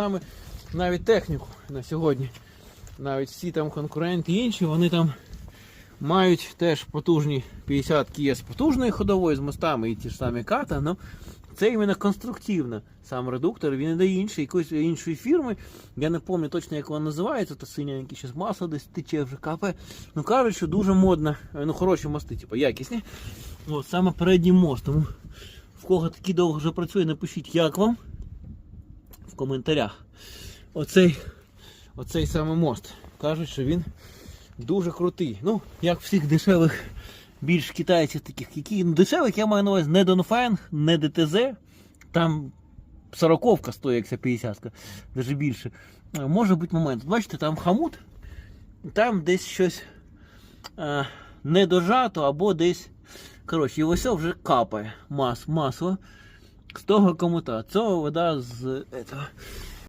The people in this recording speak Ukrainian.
Саме навіть техніку на сьогодні. Навіть всі там конкуренти інші, вони там мають теж потужні 50 є з потужною ходовою з мостами і ті ж самі ката, але це іменно конструктивно. Сам редуктор, він іде інший, якоїсь іншої фірми. Я не пам'ятаю точно, як вона називається, то синяньке щось масло десь тече вже капає. Ну кажуть, що дуже модно, ну хороші мости, типу якісні. От, саме передній мост. Тому в кого такий довго вже працює, напишіть, як вам коментарях. Оцей, оцей саме мост. Кажуть, що він дуже крутий. Ну, як всіх дешевих більш китайців таких, які ну, дешевих, я маю на увазі не Донфенг, не ДТЗ. Там сороковка стоїть, як ця 50 навіть більше. Е, Може бути момент. Бачите, там хамут, там десь щось е, не дожато або десь. Коротше, і ось вже капає мас, масло з того комута. Цього вода з этого,